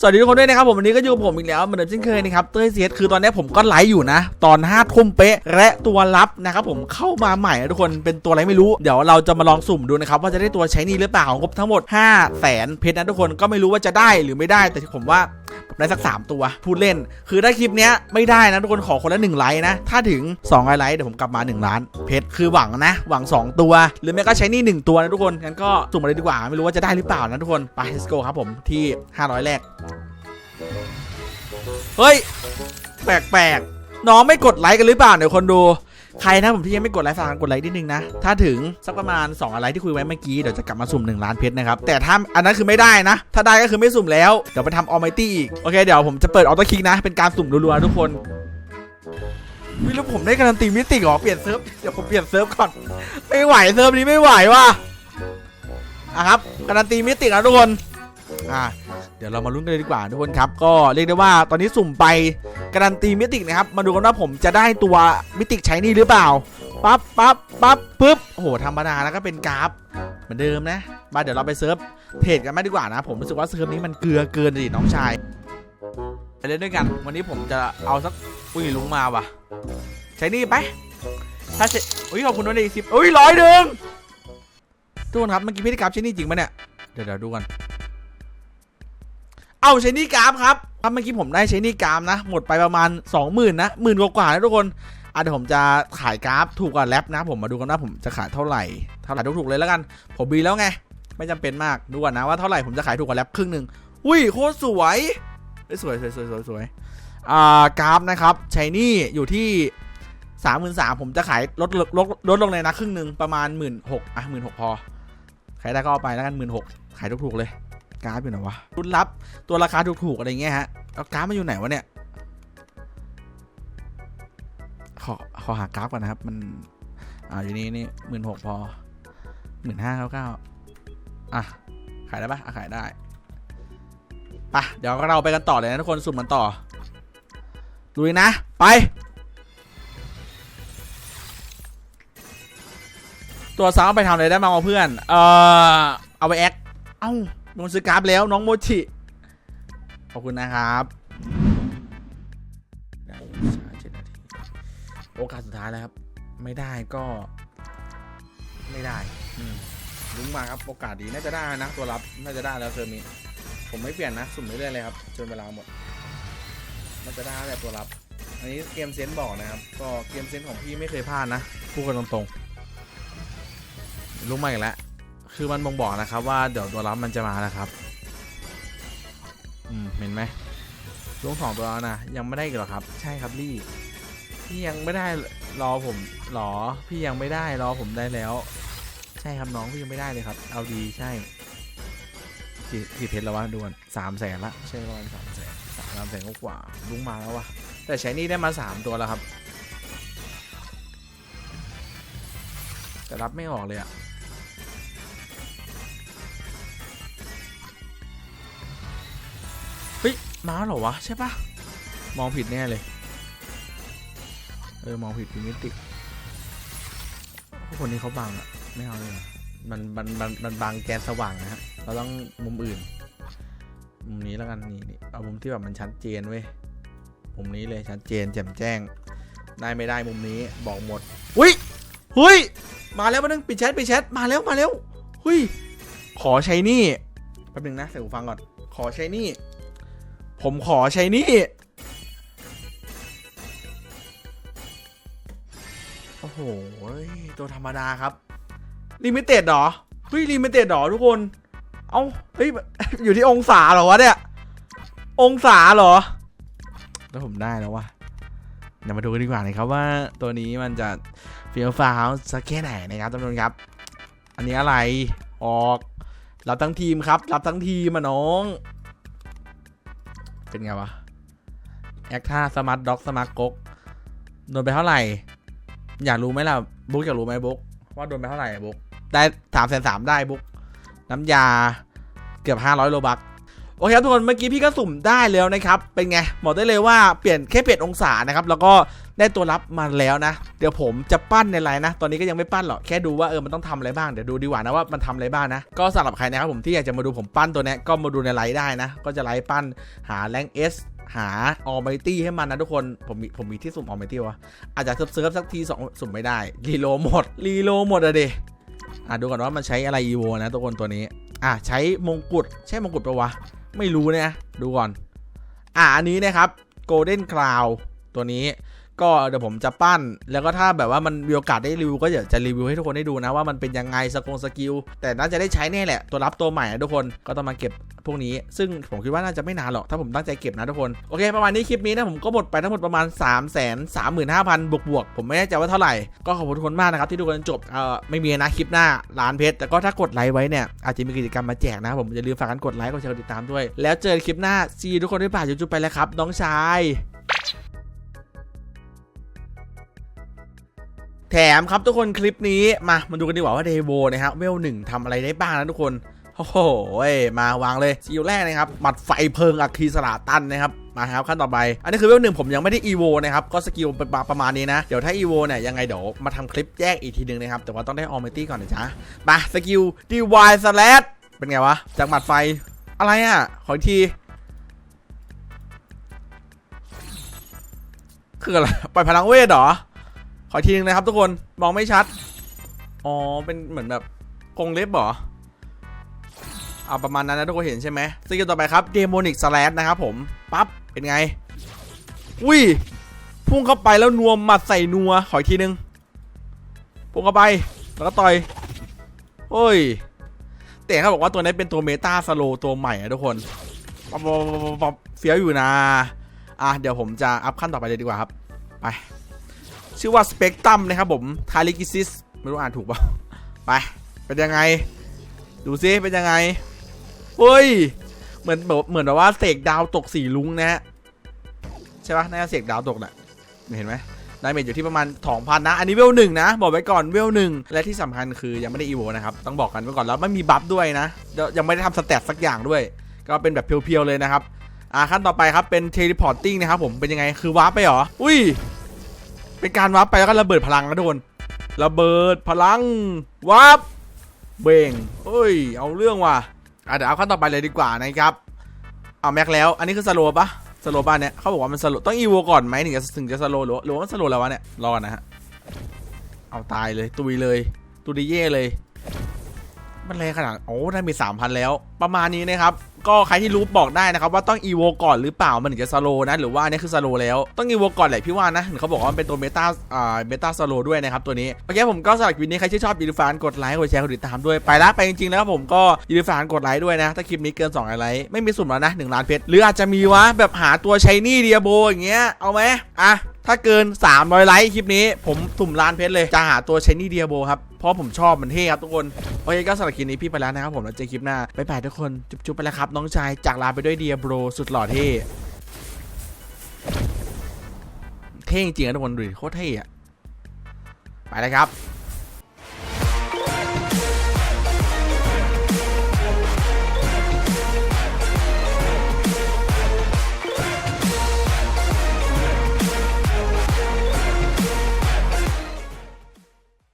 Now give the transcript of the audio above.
สวัสดีทุกคนด้วยนะครับผมวันนี้ก็อยู่กับผมอีกแล้วเหมือนเดิมเช่นเคยนะครับเต้ยเซียคือตอนนี้ผมก็ไลฟ์อยู่นะ ตอน5้าทุ่มเป๊ะและตัวลับนะครับผมเข้ามาใหม่นะทุกคนเป็นตัวอะไรไม่รู้เดี๋ยวเราจะมาลองสุ่มดูนะครับว่าจะได้ตัวใช้นี่หรือเปล่างบทั้งหมด5 0 0แสนเพชรนะทุกคนก็ไม่รู้ว่าจะได้หรือไม่ได้แต่ผมว่าได้สัก 3 ตัว พูดเล่น คือถ้าคลิปเนี้ยไม่ได้นะทุกคนขอคนละ1ไลค์นะ ถ้าถึง2ไลค์เดี๋ยวผมกลับมา 1 ล้าน เพชรคือหวังนะ หวัง 2 ตัว หรือไม่ก็ใช้นี่ 1 ตัวนะทุกคนงั้นก็สุ่มมาเลยดีกว่า ไม่รู้ว่าจะได้หรือเปล่านะทุกคนไป let's go ครับผมที่ 500 แรก เฮ้ย แปลกๆน้องไม่กดไลค์กันหรือเปล่าเดี๋ยวคนดู ใครนะผมที่ยังไม่กดไลค์ฝากกดไลค์นิดนึงนะ ถ้าถึงสักประมาณ2อะไรที่คุยไว้เมื่อกี้เดี๋ยวจะกลับมาสุ่ม1ล้านเพชรนะครับ แต่ถ้าอันนั้นคือไม่ได้นะ ถ้าได้ก็คือไม่สุ่มแล้ว เดี๋ยวไปทำออ m มตี้อีก โอเคเดี๋ยวผมจะเปิดออโต้คลิกนะ เป็นการสุ่มรัวๆทุกคนวิแล้วผมได้การันตีมิติเหรอเปลี่ยนเซิร์ฟ เดี๋ยวผมเปลี่ยนเซิร์ฟก่อน ไม่ไหวเซิร์ฟนี้ไม่ไหวว่ะอะครับการันตีมิติแล้วทุกคน อ่า เดี๋ยวเรามาลุ้นกันเลยดีกว่าทุกคนครับ ก็เรียกได้ว่าตอนนี้สุ่มไปการันตีมิตินะครับ มาดูกันว่าผมจะได้ตัวมิติใช้นี่หรือเปล่าปั๊บปั๊บปั๊บปึ๊บโอ้โหธรรมดาแล้วก็เป็นกราฟเหมือนเดิมนะมาเดี๋ยวเราไปเซิร์ฟเพจกันไหมดีกว่านะ ผมรู้สึกว่าเซิร์ฟนี้มันเกลือเกินดิน้องชายไปเล่นด้วยกัน วันนี้ผมจะเอาสักอุ้ยลุงมาว่ะ ใช้นี่ไปถ้าใช้อุ้ยขอบคุณด้วยอีกสิบอุ้ยร้อยหนึ่งทุกคนครับเมื่อกี้พี่ได้กราฟใช้นี่จริงปะเนี่ยเดี๋ยวเดี๋ยวดูกัน เอาใช้นี่กราฟครับครับเมื่อกี้ผมได้ใช้นี่กราฟนะ หมดไปประมาณ 20,000นะหมื่นกว่าๆนะทุกคนอะเดี๋ยวผมจะขายกราฟถูกกว่าแรปนะ ผมมาดูกันว่าผมจะขายเท่าไหร่เท่าไหร่ถูกๆเลยแล้วกัน ผมบีแล้วไง ไม่จำเป็นมากดูก่อนนะว่าเท่าไหร่ผมจะขายถูกกว่าแรปครึ่งหนึ่งอุ้ยโคตรสวยสวยสวยสวยสวยสวยอ่ากราฟนะครับใช้นี่อยู่ที่สามหมื่นสามผมจะขายลดลดลดลงเลยนะครึ่งหนึ่งประมาณหมื่นหกอะหมื่นหกพอใครได้ก็เอาไปแล้วกันหมื่นหกขายถูกๆเลย การาฟอยู่ไหนวะรุ่นลับตัวราคาถูกๆอะไรเงี้ยฮะเอากราฟมาอยู่ไหนวะเนี่ยขอขอหากราฟก่อนนะครับ มัน อ่าอยู่นี่นี่หมื่นหกพอหมื่นห้าเก้าเก้าอะ ขายได้ปะอะขายได้ไปะเดี๋ยวเราไปกันต่อเลยนะทุกคนสุ่มมันต่อดูเลยนะ ไป ตัวซ้ำเอาไปทำอะไรได้บ้างวะเพื่อน เอ่อ เอาไปแอค เอ้า โดนซื้อกราฟแล้วน้องโมชิขอบคุณนะครับได้เจ็ดนาทีโอกาสสุดท้ายแล้วครับ ไม่ได้ก็ไม่ได้ลุ้นมาครับโอกาสดีน่าจะได้นะตัวรับน่าจะได้แล้วเซอร์มิผมไม่เปลี่ยนนะ สุ่มเรื่อยๆเลยครับจนเวลาหมดน่าจะได้แหละตัวรับ อันนี้เกมเซนบอกนะครับ ก็เกมเซนของพี่ไม่เคยพลาดนะพูดกันตรงๆรู้มาอีกแล้ว คือมันบ่งบอกนะครับว่าเดี๋ยวตัวรับมันจะมาแล้วครับ อืมเห็นไหมช่วงสองตัวแล้วนะยังไม่ได้อีกหรอครับ ใช่ครับลี่ พี่ยังไม่ได้รอผมหรอ พี่ยังไม่ได้รอผมได้แล้ว ใช่ครับน้องพี่ยังไม่ได้เลยครับ เอาดีใช่กี่กี่เพชรแล้ววะด่วนสามแสนละใช่ประมาณสามแสนสามแสนกว่าลุงมาแล้ววะแต่ใช้นี่ได้มาสามตัวแล้วครับ แต่รับไม่ออกเลยอะ มาเหรอวะ ใช่ปะมองผิดแน่เลย เออ มองผิดพิมิติพวกคนนี้เขาบังอะไม่เอาเลยมันมันมันมันบังแกนสว่างนะฮะเราต้องมุมอื่น มุมนี้แล้วกันนี่นี่เอามุมที่แบบมันชัดเจนเว้ยมุมนี้เลยชัดเจนแจ่มแจ้ง ได้ไม่ได้มุมนี้บอกหมดอุ้ยเฮ้ยมาแล้วมาหนึ่งปิดแชทปิดแชทมาแล้วมาแล้วเฮ้ยขอใช้นี่แป๊บนึงนะใส่หูฟังก่อนขอใช้นี่ ผมขอใช้นี่ โอ้โห ตัวธรรมดาครับ ลิมิเต็ดหรอ เฮ้ย ลิมิเต็ดหรอทุกคน เอ้า เฮ้ย อยู่ที่องศาเหรอวะเนี่ย องศาเหรอ แล้วผมได้แล้ววะเดี๋ยวมาดูกันดีกว่านะครับว่าตัวนี้มันจะเฟี้ยวฟ้าวสักแค่ไหนนะครับจำนวนครับ อันนี้อะไร ออก รับทั้งทีมครับ รับทั้งทีมมาน้อง เป็นไงวะแอคท่าสมาร์ทด็อกสมาร์ทกกโดนไปเท่าไหร่ อยากรู้ไหมล่ะบุ๊กอยากรู้ไหมบุ๊กว่าโดนไปเท่าไหร่บุ๊กได้สามแสนสามได้บุ๊กน้ำยาเกือบห้าร้อยโลบักโอเคครับทุกคนเมื่อกี้พี่ก็สุ่มได้แล้วนะครับ เป็นไงบอกได้เลยว่าเปลี่ยนแค่เปลี่ยนองศานะครับ แล้วก็ ได้ตัวรับมาแล้วนะ เดี๋ยวผมจะปั้นในไลน์นะ ตอนนี้ก็ยังไม่ปั้นหรอก แค่ดูว่าเออ มันต้องทำอะไรบ้าง เดี๋ยวดูดีกว่านะว่ามันทำอะไรบ้างนะ ก็สำหรับใครนะครับผมที่อยากจะมาดูผมปั้นตัวนี้ก็มาดูในไลน์ได้นะ ก็จะไลฟ์ปั้นหาแรงเอสหาออม i ตี้ให้มันนะทุกคน ผมมีผมมีที่สุ่มออม i ตี้วะ อาจจะเซิร์ฟสักทีสองสุ่มไม่ได้ รีโลหมด รีโลหมดอะเดอะดูก่อนว่ามันใช้อะไรอีโวนะทุกคนตัวนี้ อะใช้มงกุฎ ใช่มงกุฎปะวะ ไม่รู้นะ ดูก่อน อะอันนี้นะครับ Golden Cloud ตัวนี้ ก็เดี๋ยวผมจะปั้น แล้วก็ถ้าแบบว่ามันมีโอกาสได้รีวิวก็เดี๋ยวจะรีวิวให้ทุกคนได้ดูนะว่ามันเป็นยังไงสกงสกิล แต่น่าจะได้ใช้แน่แหละตัวรับตัวใหม่นะทุกคนก็ต้องมาเก็บพวกนี้ ซึ่งผมคิดว่าน่าจะไม่นานหรอกถ้าผมตั้งใจเก็บนะทุกคนโอเคประมาณนี้คลิปนี้นะผมก็หมดไปทั้งหมดประมาณ 3 3 5 0 0 0บวกบวกๆผมไม่แน่ใจว่าเท่าไหร่ก็ขอบคุณทุกคนมากนะครับที่ดูกันจนจบเอ่อไม่มีนะคลิปหน้าล้านเพชรแต่ก็ถ้ากดไลค์ไว้เนี่ยอาจจะมีกิจกรรมมาแจกนะผมอย่าลืมฝากกันกดไลค์กดแชร์กดติดตามด้วย แล้วเจอคลิปหน้าซีทุกคนด้วยป่าจุ๊บไปแล้วครับน้องชาย แถมครับทุกคนคลิปนี้มามาดูกันดีกว่าว่าเดโวนะครับเวลหนึ่งทำอะไรได้บ้างนะทุกคนโอ้โหมาวางเลยสกิลแรกนะครับหมัดไฟเพลิงอัคคีสลาตันนะครับมาครับขั้นต่อไป อันนี้คือเวลหนึ่งผมยังไม่ได้อีโวนะครับ ก็สกิลเป็นประมาณนี้นะ เดี๋ยวถ้าอีโวเนี่ยยังไงเดี๋ยวมาทำคลิปแยกอีกทีนึงนะครับ แต่ว่าต้องได้ออมตี้ก่อนนะจ๊ะมาสกิลดีวายสแลดเป็นไงวะ จากหมัดไฟอะไรอะ ขออีกที คืออะไรปล่อยพลังเวทเหรอ ขออีกทีนึงนะครับทุกคนมองไม่ชัด อ๋อ เป็นเหมือนแบบกรงเล็บหรอเอาประมาณนั้นนะทุกคนเห็นใช่ไหมสกิลต่อไปครับเดโมนิกสแลดนะครับผม ปั๊บ เป็นไง อุ้ย พุ่งเข้าไปแล้วนัวมัดใส่นัว ขออีกทีนึง พุ่งเข้าไป แล้วก็ต่อยโอ้ย แต่เขาบอกว่าตัวนี้เป็นตัวเมตาสโลตัวใหม่อะทุกคนปั๊บปับปั๊บปั๊บปั๊บเฟี้ยวอยู่นะ อะ เดี๋ยวผมจะอัพขั้นต่อไปเลยดีกว่าครับ ไป ชื่อว่าสเปกตัมนะครับผมทาริกิซิสไม่รู้อ่านถูกเปล่าไป เป็นยังไง ดูซิเป็นยังไงเฮ้ย เหมือนแบบเหมือนแบบว่าเสกดาวตกสีลุงนะฮะใช่ปะน่าจะเสกดาวตกแหละเห็นไหมดาเมจอยู่ที่ประมาณ2,000นะ อันนี้เวลหนึ่งนะ บอกไว้ก่อนเวลหนึ่งและที่สำคัญคือยังไม่ได้อีโวนะครับ ต้องบอกกันไว้ก่อนแล้วไม่มีบัฟด้วยนะ ยังไม่ได้ทำสเตตสักอย่างด้วย ก็เป็นแบบเพียวๆเลยนะครับ อ่าขั้นต่อไปครับเป็นเทเลพอร์ตติ้งนะครับผมเป็นยังไงคือวาร์ปไปหรอ อุ้ย เป็นการวาร์ปไปแล้วก็ระเบิดพลังนะทุกคนระเบิดพลังวาร์ปเบ่งเฮ้ย เอาเรื่องว่ะอะเดี๋ยวเอาขั้นต่อไปเลยดีกว่านะครับ เอาแม็กแล้ว อันนี้คือสโลปะสโลบ้านเนี่ยเขาบอกว่ามันสโลต้องอีโวก่อนไหมถึงจะถึงจะสโลหรือหรือว่ามันสโลแล้ววะเนี่ยรอก่อนนะฮะเอาตายเลยตุยเลยตุดิเย่เลย มันแรงขนาดโอ้ได้มี3,000แล้ว ประมาณนี้นะครับ ก็ใครที่รู้บอกได้นะครับว่าต้องอีโวก่อนหรือเปล่ามันถึงจะสโลนะ หรือว่าอันนี้คือสโลแล้วต้องอีโวก่อนแหละพี่ว่านะเห็นเขาบอกว่ามันเป็นตัวเมตาอ่าเมตาสโลด้วยนะครับตัวนี้โอเคผมก็สำหรับคลิปนี้ใครที่ชอบย่าลืมฝากกดไลค์กดแชร์กดติดตามด้วยไปละไปจริงๆแล้วผมก็ย่าลืมฝากกดไลค์ด้วยนะ ถ้าคลิปนี้เกิน2ไลค์ไม่มีสุ่มแล้วนะ1ล้านเพชรหรืออาจจะมีวะแบบหาตัวใช้นี่เดียโบอย่างเงี้ยเอาไหมอะ ถ้าเกิน 300 ไลค์คลิปนี้ ผมสุ่มล้านเพชรเลย จะหาตัวเชนี่เดียโบครับ เพราะผมชอบมันเท่ครับทุกคน โอเคก็สำหรับคลิปนี้พี่ไปแล้วนะครับผมแล้วเจอคลิปหน้าบ๊ายบายทุกคน จุ๊บๆไปแล้วครับ น้องชายจากลาไปด้วยเดียโบสุดหล่อเท่เท่จริงๆนะทุกคนดูดิโคตรเท่อะไปเลยครับ